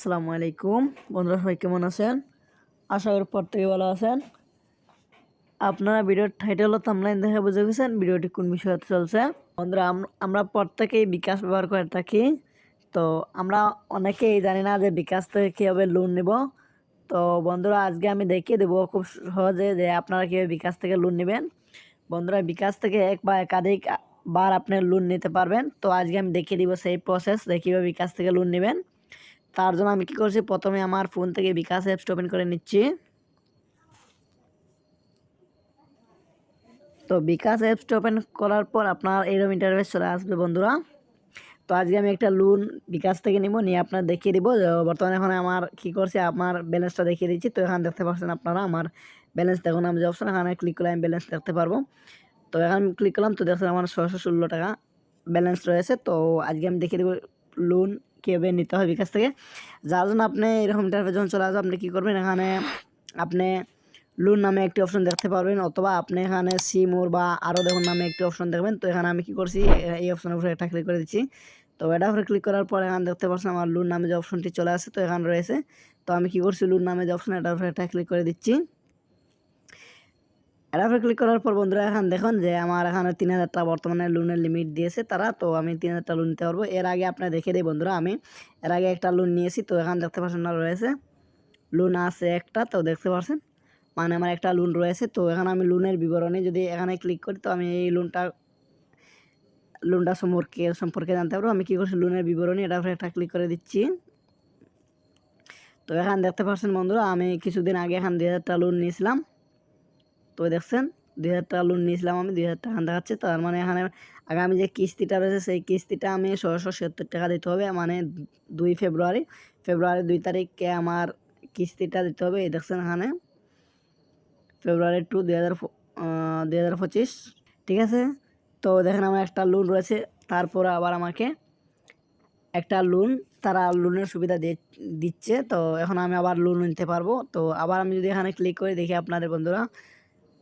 আসসালামু আলাইকুম। বন্ধুরা, সবাই কেমন আছেন? আশা করি প্রত্যেকে ভালো আছেন। আপনারা ভিডিওর টাইটেল ও থাম্বনেল দেখে বুঝে গেছেন ভিডিওটি কোন বিষয়ে চলছে। বন্ধুরা, আম- আমরা প্রত্যেকেই বিকাশ ব্যবহার করে থাকি। তো আমরা অনেকেই জানি না যে বিকাশ থেকে কীভাবে লোন নেব। তো বন্ধুরা, আজকে আমি দেখিয়ে দেবো খুব সহজে যে আপনারা কীভাবে বিকাশ থেকে লোন নেবেন। বন্ধুরা, বিকাশ থেকে এক বা একাধিক বার আপনি লোন নিতে পারবেন। তো আজকে আমি দেখিয়ে দিব সেই প্রসেস যে কীভাবে বিকাশ থেকে লোন নেবেন। তার জন্য আমি কি করছি? প্রথমে আমার ফোন থেকে বিকাশ অ্যাপসটা ওপেন করে নিচ্ছি। তো বিকাশ অ্যাপসটা ওপেন করার পর আপনার এরকম ইন্টারভেস চলে আসবে বন্ধুরা। তো আজকে আমি একটা লোন বিকাশ থেকে নিব, নিয়ে আপনার দেখিয়ে দিব। বর্তমানে এখন আমার কি করছে? আমার ব্যালেন্সটা দেখিয়ে দিচ্ছি। তো এখানে দেখতে পাচ্ছেন আপনারা আমার ব্যালেন্স দেখুন আমি যে অপশন এখানে ক্লিক করলে আমি ব্যালেন্স দেখতে পারব। তো এখানে ক্লিক করলাম, তো দেখছেন আমার ছশো ষোলো টাকা ব্যালেন্স রয়েছে। তো আজকে আমি দেখিয়ে দেবো লোন কীভাবে নিতে হবে বিকাশ থেকে। যার জন্য আপনি এরকম ইন্টারফেস যখন চলে আসবে আপনি কী করবেন? এখানে আপনি লোন নামে একটি অপশন দেখতে পারবেন, অথবা আপনি এখানে সিমোর বা আরও দেখুন নামে একটি অপশন দেখবেন। তো এখানে আমি কি করছি? এই অপশনের উপরে একটা ক্লিক করে দিচ্ছি। তো এটা উপরে ক্লিক করার পর এখানে দেখতে পাচ্ছেন আমার লোন নামে যে অপশনটি চলে আসে তো এখানে রয়েছে। তো আমি কি করছি? লোন নামে যে অপশন এটার উপরে একটা ক্লিক করে দিচ্ছি। এটার উপরে ক্লিক করার পর বন্ধুরা, এখন দেখুন যে আমার এখানে তিন হাজার টাকা বর্তমানে লোনের লিমিট দিয়েছে তারা। তো আমি তিন হাজার টাকা লোন নিতে পারব। এর আগে আপনার দেখে দিই বন্ধুরা, আমি এর আগে একটা লোন নিয়েছি। তো এখন দেখতে পাচ্ছেন না রয়েছে। লোন আছে একটা, তো দেখতে পাচ্ছেন? মানে আমার একটা লোন রয়েছে। তো এখানে আমি লোনের বিবরণী যদি এখানে ক্লিক করি, তো আমি এই লোনটা লোনটা সম্পর্কে সম্পর্কে জানতে পারব। আমি কী করছি? লোনের বিবরণী এটা উপরে একটা ক্লিক করে দিচ্ছি। তো এখানে দেখতে পাচ্ছেন বন্ধুরা, আমি কিছুদিন আগে এখানে দুই হাজার টাকা লোন নিয়েছিলাম। তো দেখছেন? দুই হাজার টাকা লোন নিয়েছিলাম আমি, দুই হাজার টাকা দেখাচ্ছে তার মানে এখানে আগামী যে কিস্তিটা রয়েছে, সেই কিস্তিটা আমি ছশো সত্তর টাকা দিতে হবে। মানে দুই ফেব্রুয়ারি ফেব্রুয়ারি দুই তারিখে আমার কিস্তিটা দিতে হবে। এই দেখছেন এখানে। ফেব্রুয়ারি টু দুই হাজার দুই হাজার পঁচিশ। ঠিক আছে? তো দেখেন আমার একটা লোন রয়েছে। তারপর আবার আমাকে একটা লোন তারা লোনের সুবিধা দিচ্ছে। তো এখন আমি আবার লোন নিতে পারব। তো আবার আমি যদি এখানে ক্লিক করে, দেখি আপনাদের বন্ধুরা।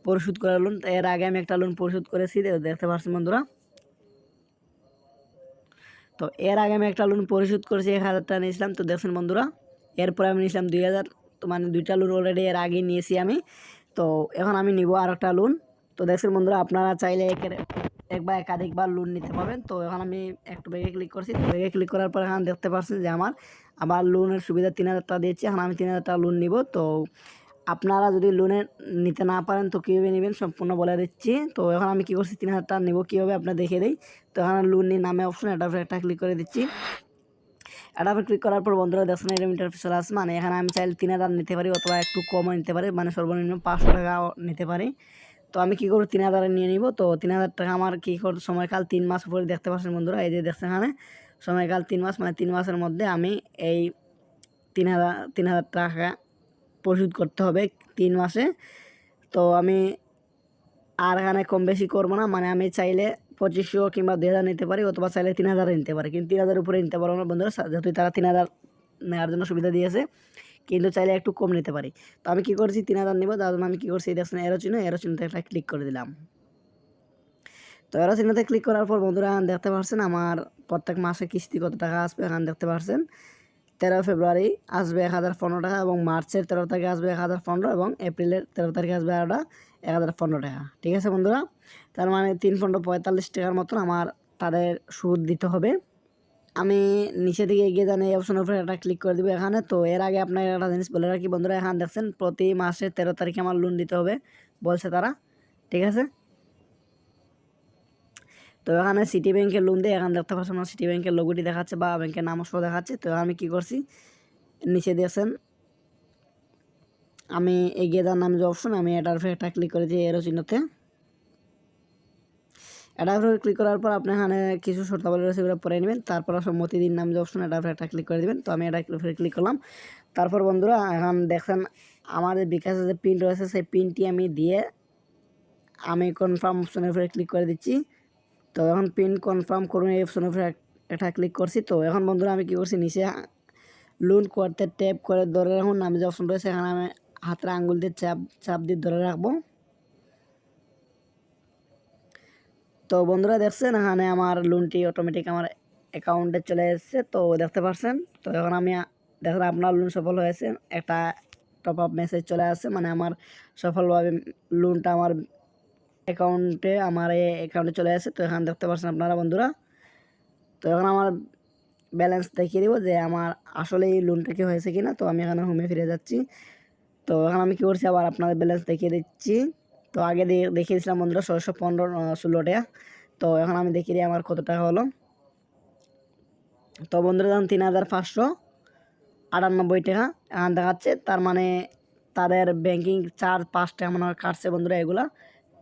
পরিশোধ করা লোন এর আগে আমি একটা লোন পরিশোধ করেছি দেখতে পাচ্ছেন বন্ধুরা? তো এর আগে আমি একটা লোন পরিশোধ করেছি, এক হাজার টাকা নিয়েছিলাম, তো দেখছেন বন্ধুরা? এরপরে আমি নিয়েছিলাম দুই হাজার, তো মানে দুইটা লোন অলরেডি এর আগে নিয়েছি আমি। তো এখন আমি নিব আর একটা লোন তো দেখছেন বন্ধুরা, আপনারা চাইলে একের এক বা একাধিকবার লোন নিতে পারবেন। তো এখন আমি একটু ব্যাগে ক্লিক করছি, তো ব্যাগে ক্লিক করার পর এখন দেখতে পাচ্ছেন যে আমার আমার লোনের সুবিধা তিন হাজার টাকা দিয়েছে, এখন আমি তিন হাজার টাকা লোন নিব। তো আপনারা যদি লোনে নিতে না পারেন, তো কীভাবে নেবেন? সম্পূর্ণ বলে দিচ্ছি। তো এখন আমি কী করছি? তিন হাজার টাকা নেব কীভাবে? আপনার দেখে দিই। তো এখানে লোন নিয়ে নামে অপশন এটা একটা ক্লিক করে দিচ্ছি। এটা ক্লিক করার পর বন্ধুরা দেখছেন এরকম ইন্টারফেস চলে আসছে। মানে এখানে আমি চাইলে তিন হাজার নিতে পারি অথবা একটু কমও নিতে পারি। মানে সর্বনিম্ন পাঁচশো টাকা নিতে পারি। তো আমি কী করব? তিন হাজারে নিয়ে নিব। তো তিন হাজার টাকা আমার কী করতে সময়কাল তিন মাস উপরে দেখতে পাচ্ছেন বন্ধুরা, এই যে দেখছেন এখানে। সময়কাল তিন মাস মানে তিন মাসের মধ্যে আমি এই তিন হাজার তিন হাজার টাকা পরিশোধ করতে হবে তিন মাসে। তো আমি আর এখানে কম বেশি করব না মানে আমি চাইলে পঁচিশশো কিংবা দুই হাজার নিতে পারি, অথবা চাইলে তিন হাজার নিতে পারি। কিন্তু তিন হাজার উপরে নিতে পারব না বন্ধুরা যেহেতু তারা তিন হাজার নেওয়ার জন্য সুবিধা দিয়েছে, কিন্তু চাইলে একটু কম নিতে পারি। তো আমি কী করছি, তিন হাজার নেব, তার জন্য আমি কী করছি, দেখছেন এরো চিহ্ন এরো চিহ্নতে একটা ক্লিক করে দিলাম। তো এরো চিহ্নতে ক্লিক করার পর বন্ধুরা, দেখতে পাচ্ছেন আমার প্রত্যেক মাসে কিস্তি কত টাকা আসবে, এখানে দেখতে পাচ্ছেন তেরো ফেব্রুয়ারি আসবে এক হাজার পনেরো টাকা এবং মার্চের তেরো তারিখে আসবে এক হাজার পনেরো এবং এপ্রিলের তেরো তারিখে আসবে আরোটা এক হাজার পনেরো টাকা। ঠিক আছে বন্ধুরা? তার মানে তিন পনেরো পঁয়তাল্লিশ টাকার মতন আমার তাদের সুদ দিতে হবে। আমি নিচে দিকে এগিয়ে যান, এই অপশনের উপরে একটা ক্লিক করে দেবো এখানে। তো এর আগে আপনাকে একটা জিনিস বলে রাখি বন্ধুরা, এখানে দেখছেন, প্রতি মাসে তেরো তারিখে আমার লোন দিতে হবে, বলছে তারা। ঠিক আছে? তো এখানে সিটি ব্যাংকের লোন দিয়ে এখানে দেখতে পাচ্ছেন সিটি ব্যাংকের লোগোটি দেখাচ্ছে বা ব্যাংকের নাম সহ দেখাচ্ছে। তো আমি কি করছি? নিচে দিয়েছেন আমি এগিয়ে যাওয়ার নাম যে অপশন আমি এটার উপরে একটা ক্লিক করেছি এরো চিহ্নতে। এটার উপরে ক্লিক করার পর আপনি এখানে কিছু শর্তাবলী রয়েছে সেগুলো পরে নেবেন। তারপর সম্মতি দিন নাম যে অপশন এটার উপরে একটা ক্লিক করে দেবেন। তো আমি এটা উপরে ক্লিক করলাম। তারপর বন্ধুরা, এখন দেখছেন আমার যে বিকাশের যে পিন রয়েছে, সেই পিনটি আমি দিয়ে আমি কনফার্ম অপশনের উপরে ক্লিক করে দিচ্ছি। তো এখন পিন কনফার্ম করুন, এই অপশনের উপরে একটা ক্লিক করছি। তো এখন বন্ধুরা আমি কী করছি, নিচে লোন করতে ট্যাপ করে ধরে রাখুন। আমি যে অপশন রয়েছে, এখানে আমি হাতের আঙ্গুল দিয়ে চাপ চাপ দিয়ে ধরে রাখব। তো বন্ধুরা দেখছেন, এখানে আমার লোনটি অটোমেটিক আমার অ্যাকাউন্টে চলে এসেছে। তো দেখতে পাচ্ছেন তো এখন আমি, দেখেন আপনার লোন সফল হয়েছে। একটা টপ আপ মেসেজ চলে আসছে মানে আমার সফলভাবে লোনটা আমার অ্যাকাউন্টে আমার এই অ্যাকাউন্টে চলে আসে, তো এখানে দেখতে পাচ্ছেন আপনারা বন্ধুরা। তো এখন আমার ব্যালেন্স দেখিয়ে দিব যে আমার আসলে এই লোনটা কি হয়েছে কিনা। তো আমি এখানে হোমে ফিরে যাচ্ছি। তো এখন আমি কী করছি, আবার আপনাদের ব্যালেন্স দেখিয়ে দিচ্ছি। তো আগে দেখিয়ে দিয়েছিলাম বন্ধুরা ষোলোশো পনেরো ষোলো টাকা তো এখন আমি দেখিয়ে দিই আমার কত টাকা হলো। তো বন্ধুরা দাম তিন হাজার পাঁচশো আটানব্বই টাকা এখন দেখাচ্ছে। তার মানে তাদের ব্যাংকিং চার্জ পাঁচ টাকা মনে কাটছে বন্ধুরা এগুলা।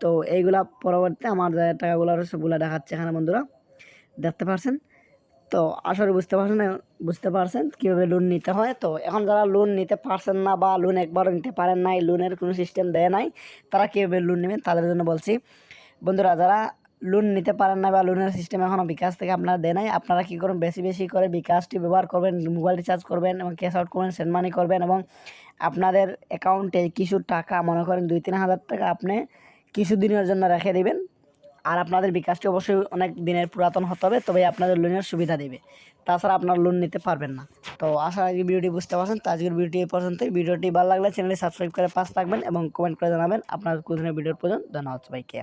তো এইগুলা পরবর্তীতে আমার টাকাগুলো সবগুলো দেখাচ্ছে এখানে বন্ধুরা। দেখতে পারছেন? তো আসলে বুঝতে পারছেন বুঝতে পারছেন কীভাবে লোন নিতে হয়। তো এখন যারা লোন নিতে পারছেন না বা লোন একবারও নিতে পারেন নাই লোনের কোনো সিস্টেম দেয় নাই, তারা কীভাবে লোন নেবেন তাদের জন্য বলছি। বন্ধুরা, যারা লোন নিতে পারেন না বা লোনের সিস্টেম এখনও বিকাশ থেকে আপনারা দেয় নাই, আপনারা কী করবেন? বেশি বেশি করে বিকাশটি ব্যবহার করবেন মোবাইল রিচার্জ করবেন এবং ক্যাশ আউট করবেন সেন্ড মানি করবেন এবং আপনাদের অ্যাকাউন্টে কিছু টাকা, মনে করেন দুই তিন হাজার টাকা আপনি কিছু দিনের জন্য রেখে দেবেন। আর আপনাদের বিকাশটি অবশ্যই অনেক দিনের পুরাতন হতে হবে, তবে আপনাদের লোনের সুবিধা দেবে। তাছাড়া আপনার লোন নিতে পারবেন না। তো আশা আজকে ভিডিওটি বুঝতে পারছেন। তো আজকের ভিডিওটি এই পর্যন্তই। ভিডিওটি ভালো লাগলে চ্যানেলটি সাবস্ক্রাইব করে পাশ থাকবেন এবং কমেন্ট করে জানাবেন। আপনার ধরনের ভিডিওর প্রয়োজন? ধন্যবাদ সবাইকে।